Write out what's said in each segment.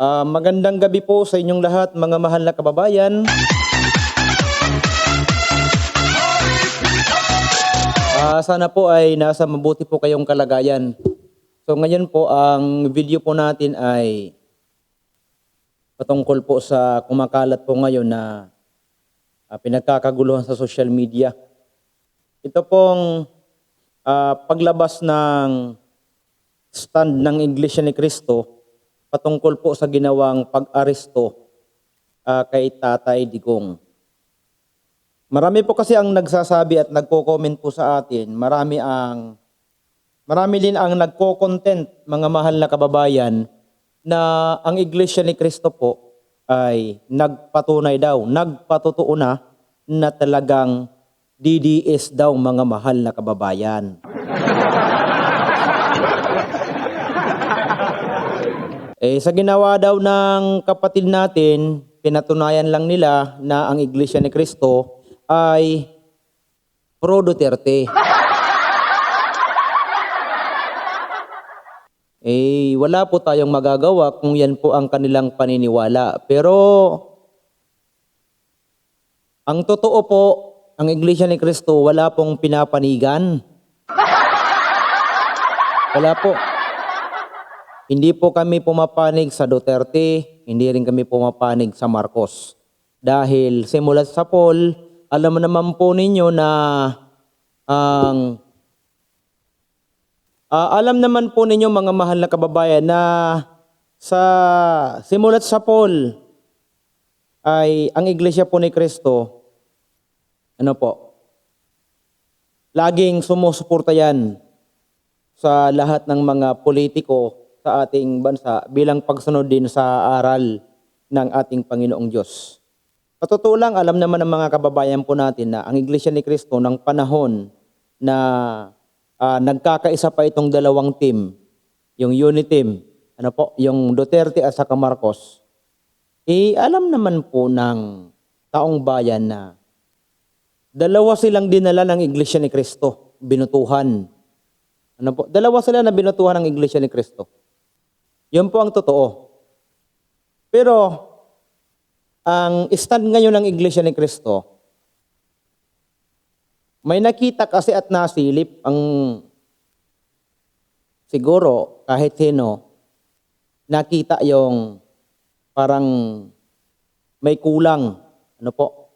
Ah, magandang gabi po sa inyong lahat mga mahal na kababayan. Ah, sana po ay nasa mabuti po kayong kalagayan. So ngayon po ang video po natin ay patungkol po sa kumakalat po ngayon na ah, pinagkakaguluhan sa social media. Ito pong ah, paglabas ng stand ng Iglesia ni Cristo patungkol po sa ginawang pag-aresto ah, kay Tatay Digong. Marami po kasi ang nagsasabi at nagko-comment po sa atin. Marami ang marami din ang nagko-content mga mahal na kababayan na ang Iglesia ni Cristo po ay nagpatunay daw, nagpatotoo na na talagang DDS daw mga mahal na kababayan. Eh, sa ginawa daw ng kapatid natin, pinatunayan lang nila na ang Iglesia ni Cristo ay pro Duterte. Eh, wala po tayong magagawa kung yan po ang kanilang paniniwala. Pero, ang totoo po, ang Iglesia ni Cristo, wala pong pinapanigan. Wala po. Hindi po kami pumapanig sa Duterte, hindi rin kami pumapanig sa Marcos. Dahil simulat sa poll, alam naman po ninyo na ang Ah, alam naman po ninyo mga mahal na kababayan na sa simulat sa poll ay ang Iglesia po ni Kristo ano po laging sumusuporta yan sa lahat ng mga politiko sa ating bansa bilang pagsunod din sa aral ng ating Panginoong Diyos. Sa totoo lang, alam naman ng mga kababayan po natin na ang Iglesia ni Cristo ng panahon na ah, nagkakaisa pa itong dalawang team, yung unity team, ano po, yung Duterte at saka Marcos, eh alam naman po ng taong bayan na dalawa silang dinala ng Iglesia ni Cristo, binutuhan. Ano po? Dalawa sila na binutuhan ng Iglesia ni Cristo. Yun po ang totoo. Pero, ang stand ngayon ng Iglesia ni Cristo, may nakita kasi at nasilip ang siguro kahit sino nakita yung parang may kulang. Ano po?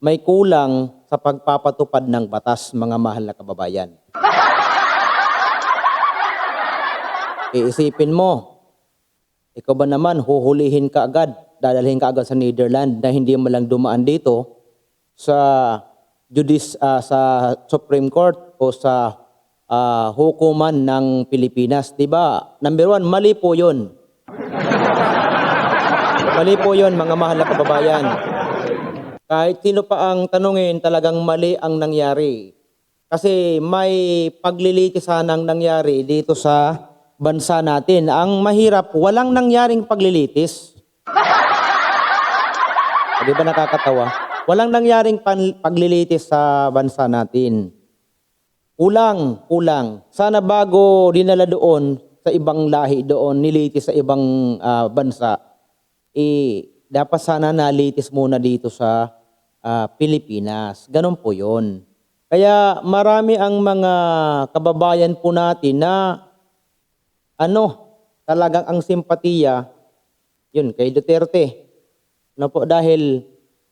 May kulang sa pagpapatupad ng batas mga mahal na kababayan. Iisipin mo ikaw ba naman huhulihin ka agad dadalhin ka agad sa Netherlands na hindi mo lang dumaan dito sa judis ah, sa Supreme Court o sa ah, hukuman ng Pilipinas, 'di ba? Number one, mali po 'yon. mali po 'yon, mga mahal na kababayan. Kahit sino pa ang tanungin, talagang mali ang nangyari. Kasi may paglilitis sanang nangyari dito sa bansa natin. Ang mahirap, walang nangyaring paglilitis. Di ba nakakatawa? Walang nangyaring paglilitis sa bansa natin. Kulang, kulang. Sana bago dinala doon sa ibang lahi doon, nilitis sa ibang ah, bansa, eh, dapat sana nalitis muna dito sa ah, Pilipinas. Ganon po yun. Kaya marami ang mga kababayan po natin na ano, talagang ang simpatiya, yun, kay Duterte. Ano po, dahil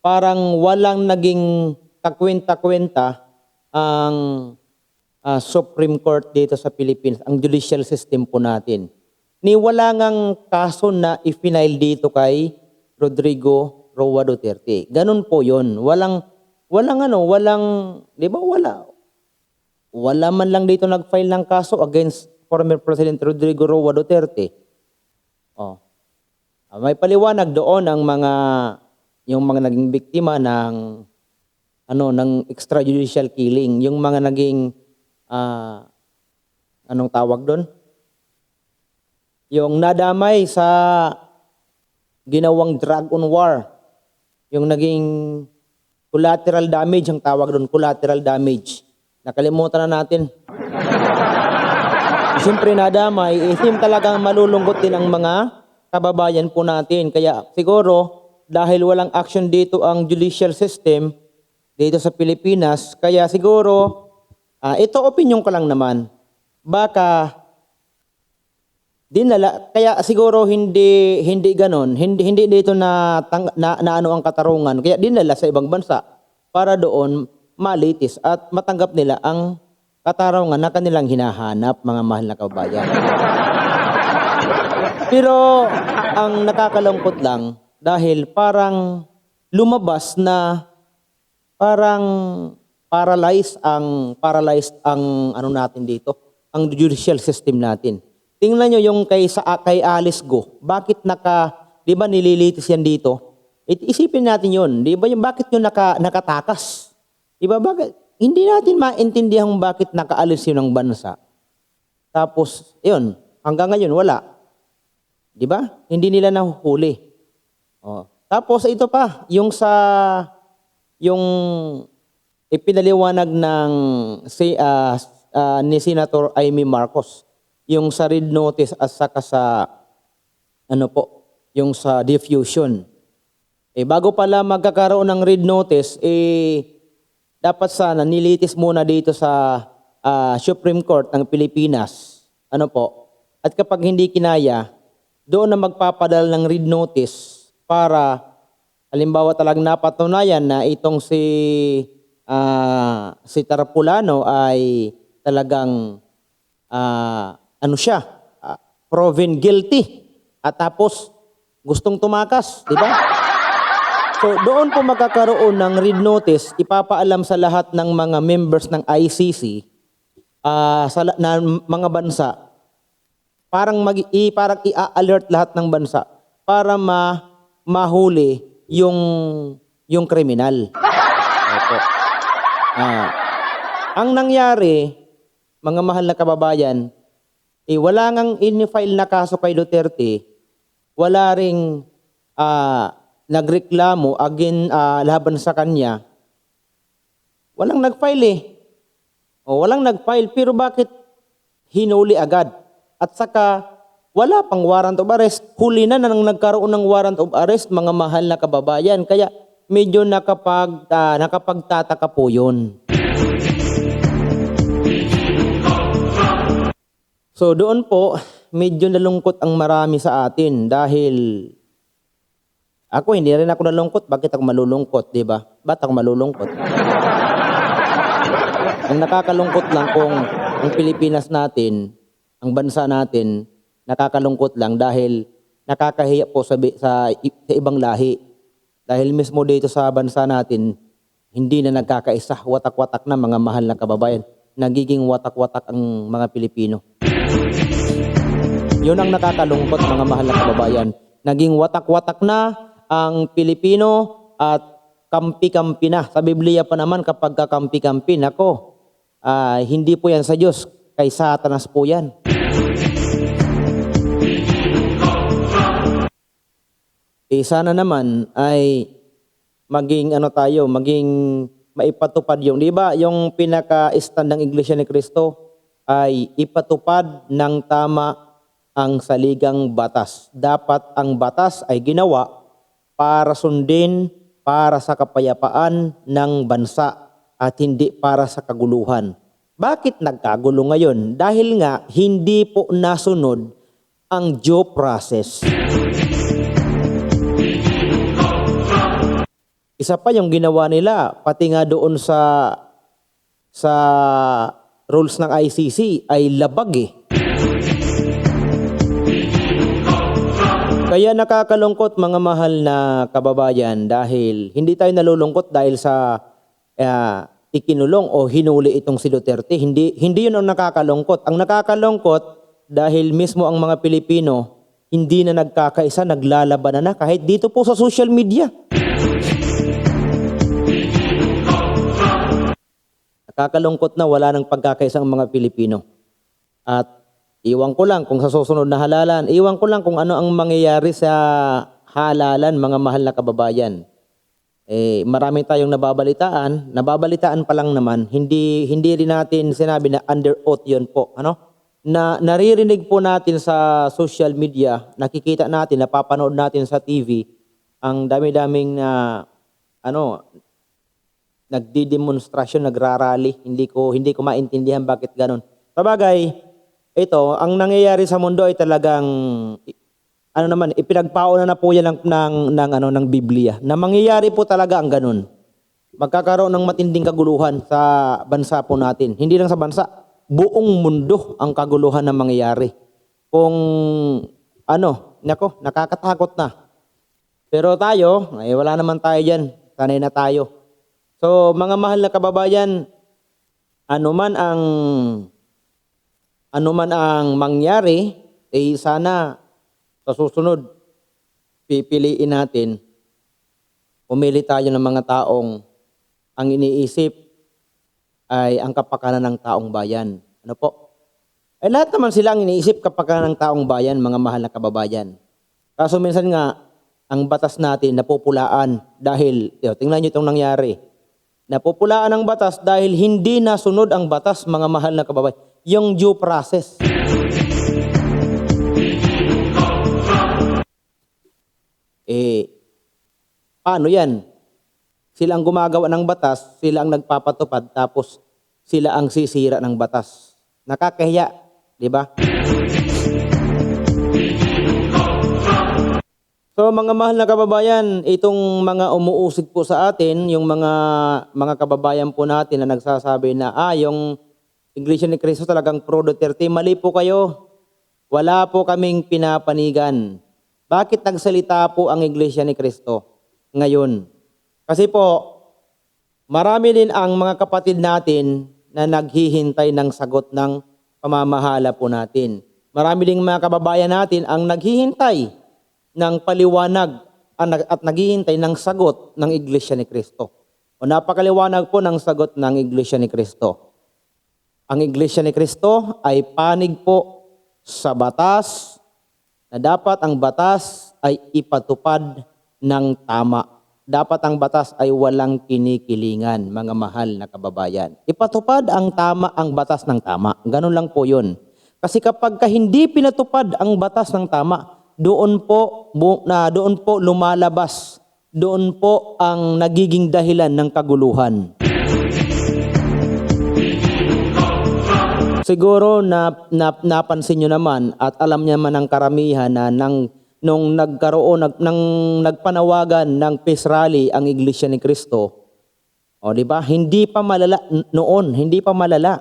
parang walang naging kakwenta-kwenta ang ah, Supreme Court dito sa Philippines, ang judicial system po natin. Ni wala ngang kaso na ifinail dito kay Rodrigo Roa Duterte. Ganun po yon. Walang, walang ano, walang, di ba wala, wala man lang dito nag-file ng kaso against former President Rodrigo Roa Duterte. Oh. Ah, may paliwanag doon ang mga yung mga naging biktima ng ano ng extrajudicial killing, yung mga naging ah, anong tawag doon? Yung nadamay sa ginawang drug on war. Yung naging collateral damage ang tawag doon, collateral damage. Nakalimutan na natin. Siyempre nadamay, eh, sim talagang malulungkot din ang mga kababayan po natin. Kaya siguro dahil walang action dito ang judicial system dito sa Pilipinas, kaya siguro ah, ito opinion ko lang naman. Baka dinala kaya siguro hindi hindi ganon hindi hindi dito na, tang, na, na ano ang katarungan kaya dinala sa ibang bansa para doon malitis at matanggap nila ang katarungan na kanilang hinahanap mga mahal na kababayan. Pero ang nakakalungkot lang dahil parang lumabas na parang paralyzed ang paralyzed ang ano natin dito, ang judicial system natin. Tingnan nyo yung kay sa kay Alice Go. Bakit naka 'di ba nililitis yan dito? It, isipin natin 'yon, 'di ba? Yung bakit yung naka nakatakas? 'Di ba? Bakit hindi natin maintindihan bakit nakaalis yun ng bansa. Tapos, 'yun, hanggang ngayon wala. 'Di ba? Hindi nila nahuhuli. Oh. Tapos ito pa, yung sa yung ipinaliwanag ng si ah, ah, ni Senator Amy Marcos yung sa read notice at saka sa ano po, yung sa diffusion. Eh bago pala magkakaroon ng read notice, eh dapat sana nilitis muna dito sa ah, Supreme Court ng Pilipinas. Ano po? At kapag hindi kinaya, doon na magpapadala ng read notice para halimbawa talagang napatunayan na itong si ah, si Tarapulano ay talagang ah, ano siya, ah, proven guilty at tapos gustong tumakas, di ba? So doon po magkakaroon ng read notice, ipapaalam sa lahat ng mga members ng ICC ah, sa na mga bansa parang mag i, parang i-alert lahat ng bansa para ma mahuli yung yung kriminal. Opo. Ah, ang nangyari, mga mahal na kababayan, eh, wala ngang in-file na kaso kay Duterte, wala ring ah, nagreklamo again ah, laban sa kanya. Walang nag-file eh. O, walang nag-file, pero bakit hinuli agad? At saka, wala pang warrant of arrest. Huli na nang nagkaroon ng warrant of arrest, mga mahal na kababayan. Kaya medyo nakapag, ah, nakapagtataka po yun. So doon po, medyo nalungkot ang marami sa atin dahil ako hindi rin ako nalungkot. Bakit ako malulungkot, di ba? Ba't ako malulungkot? ang nakakalungkot lang kung ang Pilipinas natin, ang bansa natin, nakakalungkot lang dahil nakakahiya po sa, sa, sa ibang lahi. Dahil mismo dito sa bansa natin, hindi na nagkakaisa, watak-watak na mga mahal na kababayan. Nagiging watak-watak ang mga Pilipino. Yun ang nakakalungkot mga mahal na kababayan. Naging watak-watak na ang Pilipino at kampi-kampi na. Sa Biblia pa naman kapag kakampi-kampi, nako, ah, hindi po yan sa Diyos, kay Satanas po yan. Eh sana naman ay maging ano tayo, maging maipatupad yung, di ba, yung pinaka-stand ng Iglesia ni Cristo ay ipatupad ng tama ang saligang batas. Dapat ang batas ay ginawa para sundin para sa kapayapaan ng bansa at hindi para sa kaguluhan. Bakit nagkagulo ngayon? Dahil nga hindi po nasunod ang due process. Isa pa yung ginawa nila, pati nga doon sa sa rules ng ICC ay labag eh. Kaya nakakalungkot mga mahal na kababayan dahil hindi tayo nalulungkot dahil sa ah, ikinulong o hinuli itong si Duterte. Hindi, hindi yun ang nakakalungkot. Ang nakakalungkot dahil mismo ang mga Pilipino hindi na nagkakaisa, naglalaban na, na kahit dito po sa social media. Nakakalungkot na wala ng pagkakaisa ang mga Pilipino. At iwan ko lang kung sa susunod na halalan, iwan ko lang kung ano ang mangyayari sa halalan mga mahal na kababayan. Eh, marami tayong nababalitaan, nababalitaan pa lang naman, hindi hindi rin natin sinabi na under oath 'yon po, ano? na naririnig po natin sa social media, nakikita natin, napapanood natin sa TV, ang dami-daming na ano, nagdi-demonstrasyon, nagrarally. Hindi ko hindi ko maintindihan bakit ganun. Sabagay, ito, ang nangyayari sa mundo ay talagang ano naman, ipinagpauna na po yan ng, ng, ng, ano, ng Biblia. Na mangyayari po talaga ang ganun. Magkakaroon ng matinding kaguluhan sa bansa po natin. Hindi lang sa bansa, buong mundo ang kaguluhan na mangyayari. Kung ano, nako, nakakatakot na. Pero tayo, ay wala naman tayo dyan. Sanay na tayo. So, mga mahal na kababayan, ano man ang ano man ang mangyari, eh sana sa susunod, pipiliin natin, pumili tayo ng mga taong ang iniisip ay ang kapakanan ng taong bayan. Ano po? Eh lahat naman sila ang iniisip kapakanan ng taong bayan, mga mahal na kababayan. Kaso minsan nga, ang batas natin napupulaan dahil, yo, tingnan nyo itong nangyari. Napupulaan ang batas dahil hindi nasunod ang batas, mga mahal na kababayan. Yung due process. Eh, paano yan? Sila ang gumagawa ng batas, sila ang nagpapatupad, tapos sila ang sisira ng batas. Nakakahiya, di ba? So mga mahal na kababayan, itong mga umuusig po sa atin, yung mga mga kababayan po natin na nagsasabi na ah, yung Iglesia ni Cristo talagang pro Duterte, mali po kayo. Wala po kaming pinapanigan. Bakit nagsalita po ang Iglesia ni Cristo ngayon? Kasi po, marami din ang mga kapatid natin na naghihintay ng sagot ng pamamahala po natin. Marami ding mga kababayan natin ang naghihintay ng paliwanag at naghihintay ng sagot ng Iglesia ni Cristo. O napakaliwanag po ng sagot ng Iglesia ni Cristo. Ang Iglesia ni Cristo ay panig po sa batas na dapat ang batas ay ipatupad ng tama. Dapat ang batas ay walang kinikilingan, mga mahal na kababayan. Ipatupad ang tama ang batas ng tama. Ganun lang po yun. Kasi kapag ka hindi pinatupad ang batas ng tama, doon po na doon po lumalabas, doon po ang nagiging dahilan ng kaguluhan. Siguro na, na napansin nyo naman at alam niya man ang karamihan na nang nung nagkaroon nag, nang nagpanawagan ng peace rally ang Iglesia ni Cristo. O di ba? Hindi pa malala noon, hindi pa malala.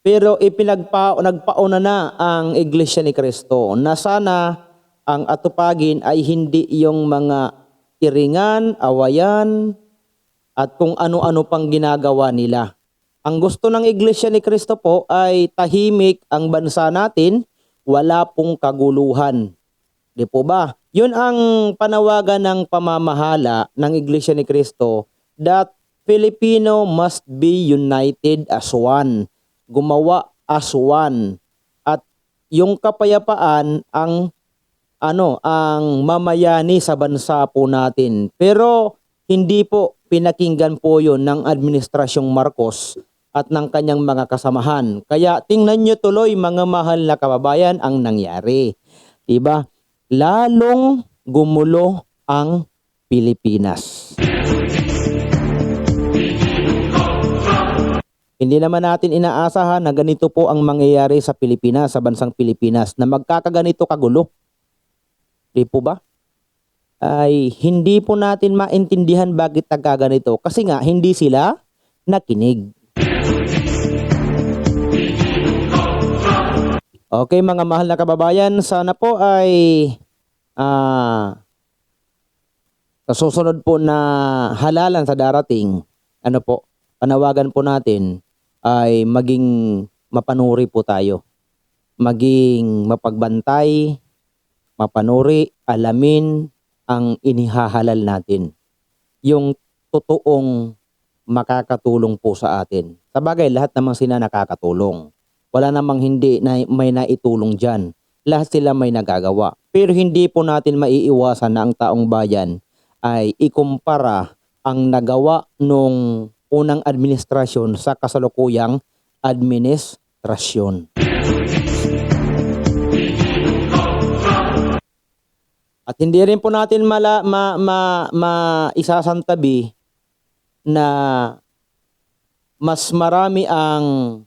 Pero ipinagpa nagpauna na ang Iglesia ni Cristo na sana ang atupagin ay hindi yung mga iringan, awayan, at kung ano-ano pang ginagawa nila. Ang gusto ng Iglesia ni Cristo po ay tahimik ang bansa natin, wala pong kaguluhan. Di po ba? Yun ang panawagan ng pamamahala ng Iglesia ni Cristo that Filipino must be united as one. Gumawa as one. At yung kapayapaan ang ano, ang mamayani sa bansa po natin. Pero hindi po pinakinggan po yun ng Administrasyong Marcos at ng kanyang mga kasamahan. Kaya tingnan nyo tuloy mga mahal na kababayan ang nangyari. Diba? Lalong gumulo ang Pilipinas. Hindi naman natin inaasahan na ganito po ang mangyayari sa Pilipinas, sa bansang Pilipinas, na magkakaganito kagulo. Di po ba? Ay hindi po natin maintindihan bakit nagkaganito. Kasi nga, hindi sila nakinig. Okay mga mahal na kababayan, sana po ay ah sa susunod po na halalan sa darating, ano po, panawagan po natin ay maging mapanuri po tayo. Maging mapagbantay, mapanuri, alamin ang inihahalal natin. Yung totoong makakatulong po sa atin. Sa bagay, lahat naman sila nakakatulong. Wala namang hindi na may naitulong dyan. Lahat sila may nagagawa. Pero hindi po natin maiiwasan na ang taong bayan ay ikumpara ang nagawa nung unang administrasyon sa kasalukuyang administrasyon. At hindi rin po natin mala, ma, ma, ma, isasantabi na mas marami ang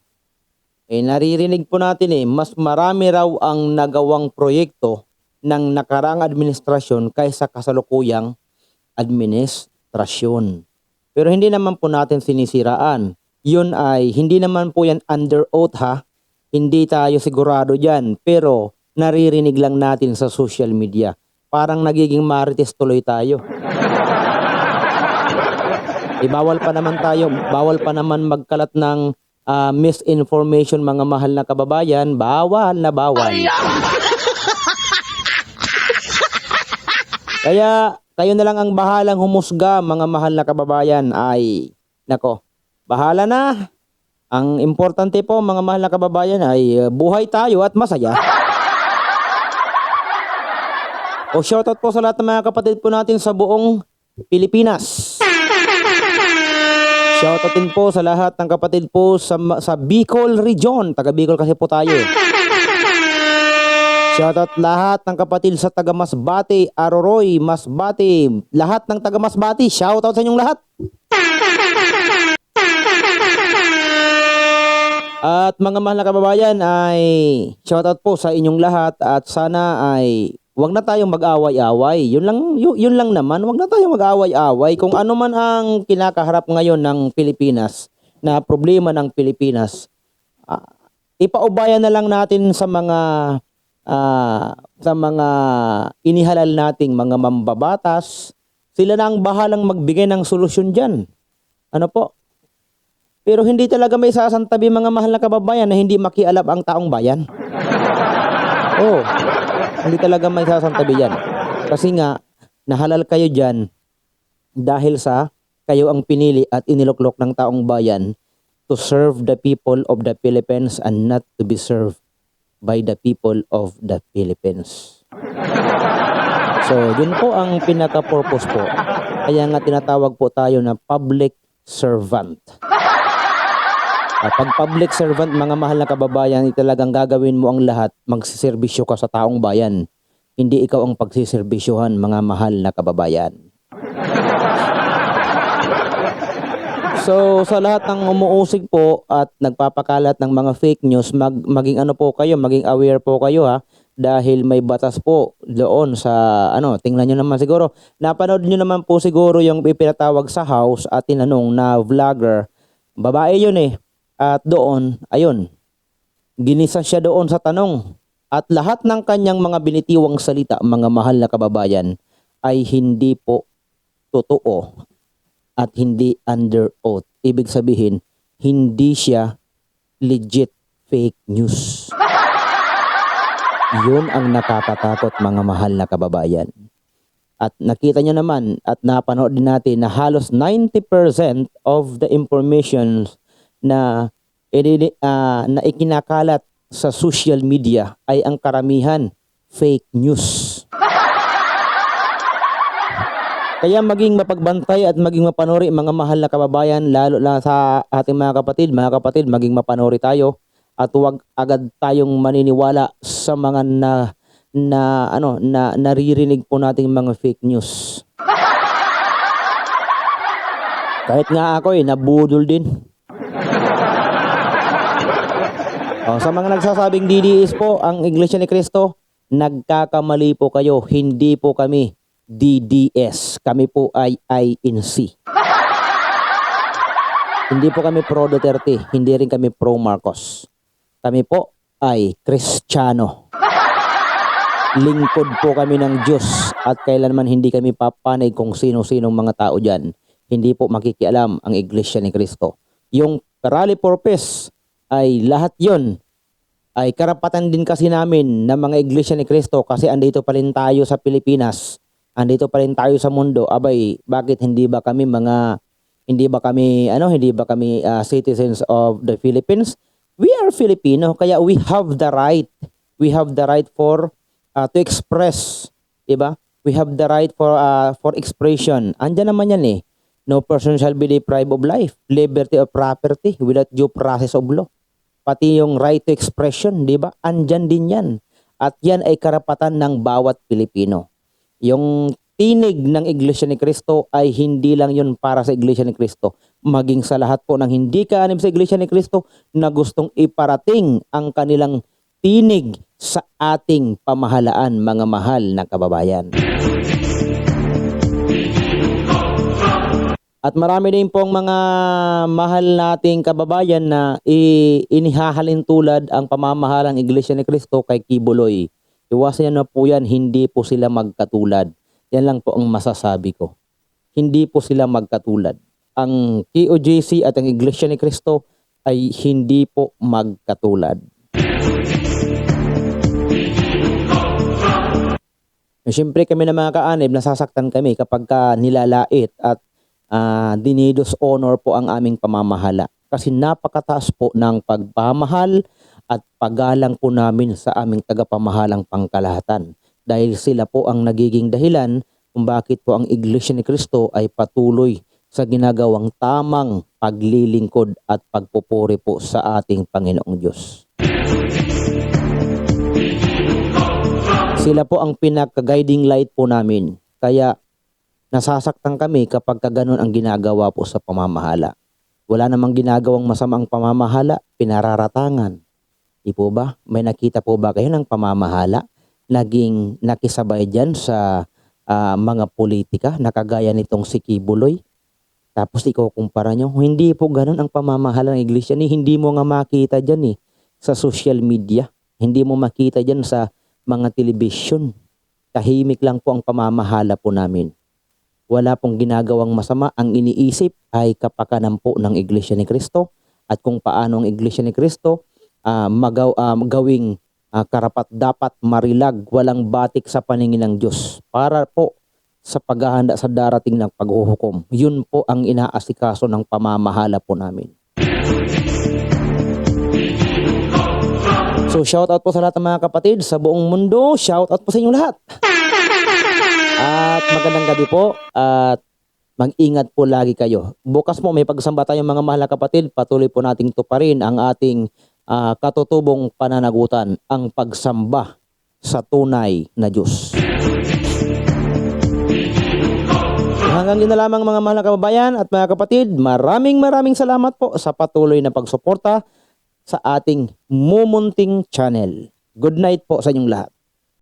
eh naririnig po natin eh mas marami raw ang nagawang proyekto ng nakaraang administrasyon kaysa kasalukuyang administrasyon. Pero hindi naman po natin sinisiraan. Yun ay hindi naman po yan under oath ha. Hindi tayo sigurado diyan pero naririnig lang natin sa social media. Parang nagiging marites tuloy tayo. Eh, bawal pa naman tayo, bawal pa naman magkalat ng ah, misinformation mga mahal na kababayan. Bawal na bawal. Kaya kayo na lang ang bahalang humusga mga mahal na kababayan ay nako, bahala na. Ang importante po mga mahal na kababayan ay uh, buhay tayo at masaya. O shoutout po sa lahat ng mga kapatid po natin sa buong Pilipinas. Shoutout din po sa lahat ng kapatid po sa, sa Bicol Region. Taga Bicol kasi po tayo. Shoutout lahat ng kapatid sa taga Masbate, Aroroy, Masbate, lahat ng taga Masbate. Shoutout sa inyong lahat. At mga mahal na kababayan ay shoutout po sa inyong lahat at sana ay wag na tayong mag-away-away. Yun lang yun, yun lang naman, wag na tayong mag-away-away kung ano man ang kinakaharap ngayon ng Pilipinas na problema ng Pilipinas. ah, ipaubayan na lang natin sa mga ah, sa mga inihalal nating mga mambabatas. Sila na ang bahalang magbigay ng solusyon diyan. Ano po? Pero hindi talaga may sasantabi mga mahal na kababayan na hindi makialam ang taong bayan. Oh, hindi talaga may sasantabi yan. Kasi nga, nahalal kayo dyan dahil sa kayo ang pinili at iniluklok ng taong bayan to serve the people of the Philippines and not to be served by the people of the Philippines. So, yun po ang pinaka-purpose po. Kaya nga tinatawag po tayo na public servant. Ah, pag public servant, mga mahal na kababayan, talagang gagawin mo ang lahat, magsiservisyo ka sa taong bayan. Hindi ikaw ang pagsiservisyohan, mga mahal na kababayan. So, sa lahat ng umuusig po at nagpapakalat ng mga fake news, mag, maging ano po kayo, maging aware po kayo ha, dahil may batas po doon sa, ano, tingnan nyo naman siguro, napanood nyo naman po siguro yung ipinatawag sa house at tinanong na vlogger, babae yun eh, at doon, ayun, ginisa siya doon sa tanong. At lahat ng kanyang mga binitiwang salita, mga mahal na kababayan, ay hindi po totoo at hindi under oath. Ibig sabihin, hindi siya legit fake news. Yun ang nakakatakot mga mahal na kababayan. At nakita nyo naman at napanood din natin na halos 90% of the information na ah, na ikinakalat sa social media ay ang karamihan fake news. Kaya maging mapagbantay at maging mapanuri mga mahal na kababayan lalo na sa ating mga kapatid, mga kapatid maging mapanuri tayo at huwag agad tayong maniniwala sa mga na na ano na naririnig po nating mga fake news. Kahit nga ako eh nabudol din. O, sa mga nagsasabing DDS po, ang Iglesia ni Cristo, nagkakamali po kayo. Hindi po kami DDS. Kami po ay INC. Hindi po kami pro Duterte. Hindi rin kami pro Marcos. Kami po ay Kristiyano. Lingkod po kami ng Diyos at kailanman hindi kami papanay kung sino-sinong mga tao dyan. Hindi po makikialam ang Iglesia ni Cristo. Yung rally purpose ay lahat yon ay karapatan din kasi namin ng mga iglesia ni Cristo kasi andito pa rin tayo sa Pilipinas. Andito pa rin tayo sa mundo. Abay, bakit hindi ba kami mga hindi ba kami ano, hindi ba kami ah, citizens of the Philippines? We are Filipino kaya we have the right. We have the right for ah, to express, 'di ba? We have the right for ah, for expression. Andiyan naman yan eh. No person shall be deprived of life, liberty of property without due process of law pati yung right to expression, di ba? Andyan din yan. At yan ay karapatan ng bawat Pilipino. Yung tinig ng Iglesia ni Cristo ay hindi lang yun para sa Iglesia ni Cristo, maging sa lahat po ng hindi kaanib sa Iglesia ni Cristo na gustong iparating ang kanilang tinig sa ating pamahalaan, mga mahal na kababayan. At marami din pong mga mahal nating kababayan na inihahalin tulad ang pamamahalang Iglesia ni Cristo kay Kibuloy. Iwasan na po yan, hindi po sila magkatulad. Yan lang po ang masasabi ko. Hindi po sila magkatulad. Ang KOJC at ang Iglesia ni Cristo ay hindi po magkatulad. Siyempre kami na mga kaanib, nasasaktan kami kapag ka nilalait at ah, dinidos honor po ang aming pamamahala. Kasi napakataas po ng pagpamahal at paggalang po namin sa aming tagapamahalang pangkalahatan. Dahil sila po ang nagiging dahilan kung bakit po ang Iglesia ni Cristo ay patuloy sa ginagawang tamang paglilingkod at pagpupuri po sa ating Panginoong Diyos. Sila po ang pinaka-guiding light po namin. Kaya nasasaktan kami kapag ka ganun ang ginagawa po sa pamamahala. Wala namang ginagawang masamang pamamahala, pinararatangan. Di po ba? May nakita po ba kayo ng pamamahala? Naging nakisabay dyan sa ah, mga politika na kagaya nitong si Kibuloy. Tapos ikaw kumpara nyo, hindi po ganun ang pamamahala ng iglesia ni hindi mo nga makita dyan eh sa social media. Hindi mo makita dyan sa mga telebisyon. Tahimik lang po ang pamamahala po namin wala pong ginagawang masama. Ang iniisip ay kapakanan po ng Iglesia ni Cristo at kung paano ang Iglesia ni Cristo ah, magaw, ah, gawing ah, karapat dapat marilag, walang batik sa paningin ng Diyos para po sa paghahanda sa darating ng paghuhukom. Yun po ang inaasikaso ng pamamahala po namin. So shout out po sa lahat ng mga kapatid sa buong mundo. Shout out po sa inyong lahat. At magandang gabi po at mag-ingat po lagi kayo. Bukas po may pagsamba tayong mga mahal na kapatid. Patuloy po nating tuparin ang ating ah, katutubong pananagutan, ang pagsamba sa tunay na Diyos. Hanggang yun na lamang mga mahal na kababayan at mga kapatid, maraming maraming salamat po sa patuloy na pagsuporta sa ating Mumunting Channel. Good night po sa inyong lahat.